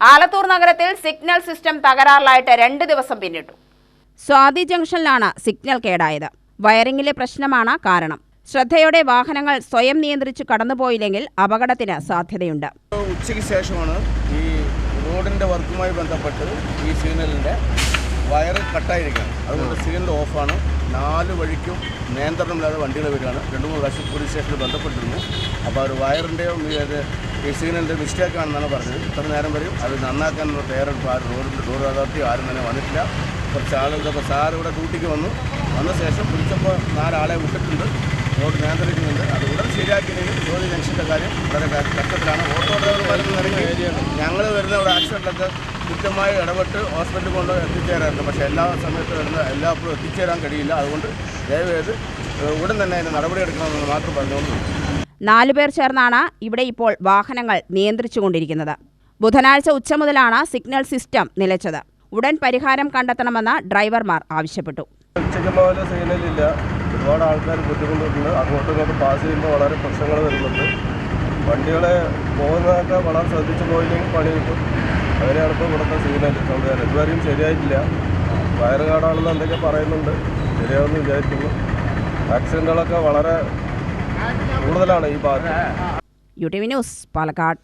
ആലത്തൂർ നഗരത്തിൽ signal system തകരാറിലായിട്ട് രണ്ട് ദിവസം പിന്നിട്ടു. സ്വാതി ജംഗ്ഷനിലാണ് സിഗ്നൽ കേടായത്. വയറിംഗിലെ പ്രശ്നമാണ് കാരണം. ശ്രദ്ധയോടെ വാഹനങ്ങൾ സ്വയം നിയന്ത്രിച്ച് കടന്നുപോയില്ലെങ്കിൽ അപകടത്തിന് സാധ്യതയുണ്ട്. ഉച്ചയ്ക്ക് ശേഷമാണ് ഈ റോഡിന്റെ വർക്കുമായി ബന്ധപ്പെട്ട് ഈ സിഗ്നലിന്റെ വയർ കട്ടായിരിക്കുകയാണ് അതുകൊണ്ട് സിഗ്നൽ ഓഫാണ്. നാല് വഴിക്കും നിയന്ത്രണമില്ലാതെ വണ്ടികൾ വരികയാണ് രണ്ട് മൂന്ന് പ്രാവശ്യം പോലീസ് സ്റ്റേഷനിൽ ബന്ധപ്പെട്ടിരുന്നു. അപ്പോൾ ഒരു വയറിന്റെയോ ഈ സിഗ്നലിന്റെ മിസ്റ്റേക്ക് ആണെന്നാണ് പറഞ്ഞത്. ഇത്ര നേരം വരും അത് നന്നാക്കാനുള്ള തയ്യാറെടുപ്പ് ആരും റോഡ് റോഡ് അതോറിറ്റി ആരും തന്നെ വന്നിട്ടില്ല. കുറച്ച് ആളുകളൊക്കെ സാർ ഇവിടെ ഡ്യൂട്ടിക്ക് വന്നു. വന്ന ശേഷം വിളിച്ചപ്പോൾ നാലാളെ വിട്ടിട്ടുണ്ട്. റോഡ് നിയന്ത്രിക്കുന്നുണ്ട്. അത് ഉടൻ ശരിയാക്കിയില്ലെങ്കിൽ ജോലി ജംഗ്ഷന്റെ കാര്യം വളരെ ക- കഷ്ടത്തിലാണ്. ഓട്ടോ ഡ്രൈവർമാരും ഏരിയയാണ് ഞങ്ങൾ വരുന്ന ഒരു ആക്സിഡന്റൊക്കെ കൃത്യമായി ഇടപെട്ട് ഹോസ്പിറ്റലിൽ കൊണ്ട് എത്തിച്ചേരാറുണ്ട്. പക്ഷേ എല്ലാ സമയത്ത് വരുന്ന എല്ലാപ്പോഴും എത്തിച്ചേരാൻ കഴിയില്ല. അതുകൊണ്ട് ദയവേത് ഉടൻ തന്നെ അതിന് നടപടി എടുക്കണമെന്ന് മാത്രം പറഞ്ഞുകൊണ്ട്. നാലു പേർ ചേർന്നാണ് ഇവിടെ ഇപ്പോൾ വാഹനങ്ങൾ നിയന്ത്രിച്ചു കൊണ്ടിരിക്കുന്നത് ബുധനാഴ്ച ഉച്ച മുതലാണ് സിഗ്നൽ സിസ്റ്റം നിലച്ചത്. ഉടൻ പരിഹാരം കണ്ടെത്തണമെന്ന് ഡ്രൈവർമാർ ആവശ്യപ്പെട്ടു. ഉച്ചയ്ക്ക് മുതൽ സിഗ്നലില്ല ഒരുപാട് ആൾക്കാർ ബുദ്ധിമുട്ടുണ്ട്. അങ്ങോട്ടും ഇങ്ങോട്ടും പാസ് ചെയ്യുമ്പോൾ വളരെ പ്രശ്നങ്ങൾ വരുന്നുണ്ട്. വണ്ടികളെ പോകുന്നതൊക്കെ വളരെ ശ്രദ്ധിച്ചു പോയില്ലെങ്കിൽ പണി കിട്ടും. അങ്ങനെയാണ് ഇപ്പോൾ ഇവിടുത്തെ സിഗ്നൽ സംവിധാനം ഇതുവരെയും ശരിയായിട്ടില്ല. വയറുകാടാണെന്ന് എന്തൊക്കെ പറയുന്നുണ്ട്. ശരിയാവുമെന്ന് വിചാരിക്കുന്നു. ആക്സിഡന്റുകളൊക്കെ വളരെ കൂടുതലാണ് ഈ ഭാഗത്ത്. U T V news Palakkad.